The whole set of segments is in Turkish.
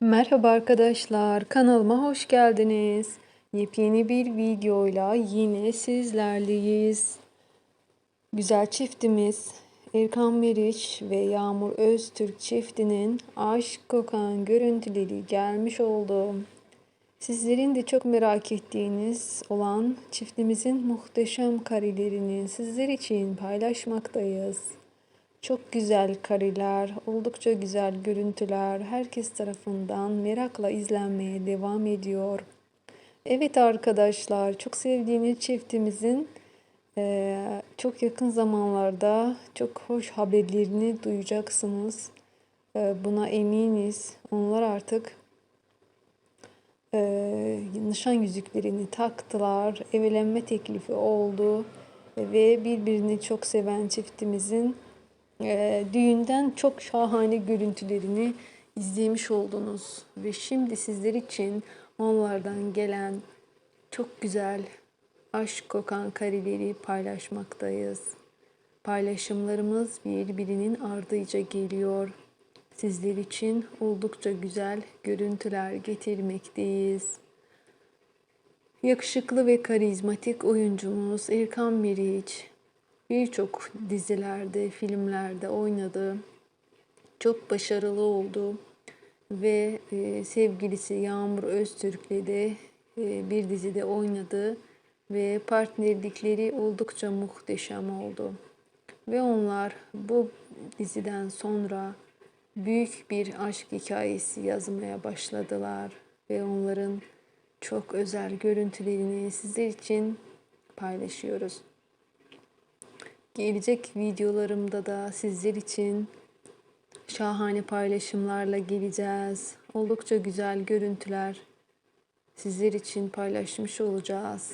Merhaba arkadaşlar, kanalıma hoş geldiniz. Yepyeni bir videoyla yine sizlerleyiz. Güzel çiftimiz Erkan Meriç ve Yağmur Öztürk çiftinin aşk kokan görüntüleri gelmiş oldu. Sizlerin de çok merak ettiğiniz olan çiftimizin muhteşem karelerini sizler için paylaşmaktayız. Çok güzel kareler, oldukça güzel görüntüler herkes tarafından merakla izlenmeye devam ediyor. Evet arkadaşlar, çok sevdiğiniz çiftimizin eee, çok yakın zamanlarda çok hoş haberlerini duyacaksınız. Eee, buna eminiz. Onlar artık eee, nişan yüzüklerini taktılar. Evlenme teklifi oldu ve birbirini çok seven çiftimizin e, düğünden çok şahane görüntülerini izlemiş oldunuz. Ve şimdi sizler için onlardan gelen çok güzel aşk kokan kareleri paylaşmaktayız. Paylaşımlarımız birbirinin ardıyca geliyor. Sizler için oldukça güzel görüntüler getirmekteyiz. Yakışıklı ve karizmatik oyuncumuz Erkan Meriç birçok dizilerde, filmlerde oynadı. Çok başarılı oldu ve e, sevgilisi Yağmur Öztürk'le de e, bir dizide oynadı ve partnerlikleri oldukça muhteşem oldu. Ve onlar bu diziden sonra büyük bir aşk hikayesi yazmaya başladılar ve onların çok özel görüntülerini sizler için paylaşıyoruz. Gelecek videolarımda da sizler için şahane paylaşımlarla geleceğiz. Oldukça güzel görüntüler sizler için paylaşmış olacağız.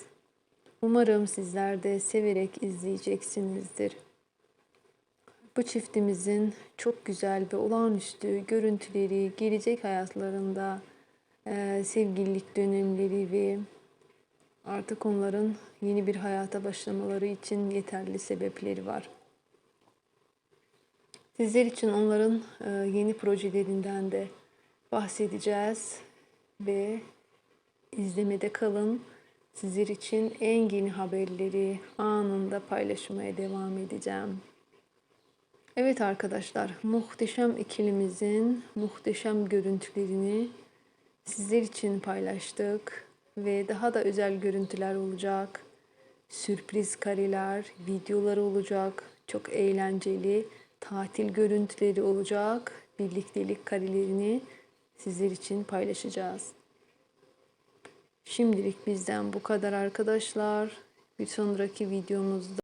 Umarım sizler de severek izleyeceksinizdir. Bu çiftimizin çok güzel ve olağanüstü görüntüleri, gelecek hayatlarında sevgililik dönemleri ve artık onların yeni bir hayata başlamaları için yeterli sebepleri var. Sizler için onların e, yeni projelerinden de bahsedeceğiz ve izlemede kalın. Sizler için en yeni haberleri anında paylaşmaya devam edeceğim. Evet arkadaşlar, muhteşem ikilimizin muhteşem görüntülerini sizler için paylaştık ve daha da özel görüntüler olacak. Sürpriz kareler, videolar olacak. Çok eğlenceli tatil görüntüleri olacak. Birliktelik karelerini sizler için paylaşacağız. Şimdilik bizden bu kadar arkadaşlar. Bir sonraki videomuzda